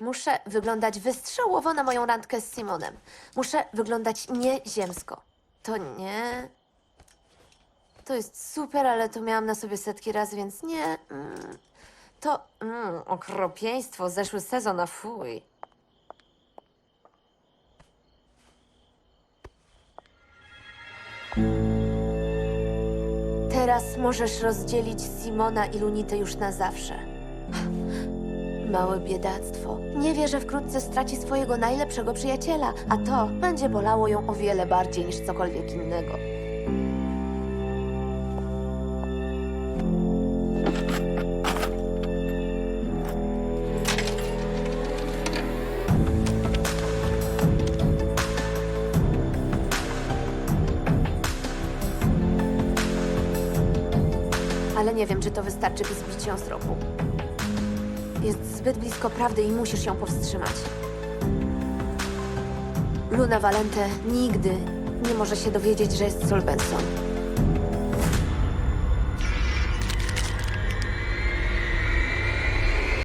Muszę wyglądać wystrzałowo na moją randkę z Simonem. Muszę wyglądać nieziemsko. To nie. To jest super, ale to miałam na sobie setki razy, więc nie. Mm. To mm, okropieństwo, zeszły sezon, a fuj. Teraz możesz rozdzielić Simona i Lunitę już na zawsze. Małe biedactwo. Nie wie, że wkrótce straci swojego najlepszego przyjaciela, a to będzie bolało ją o wiele bardziej niż cokolwiek innego. Ale nie wiem, czy to wystarczy, by zbić ją z tropu. Jest zbyt blisko prawdy i musisz ją powstrzymać. Luna Valente nigdy nie może się dowiedzieć, że jest Sol Benson.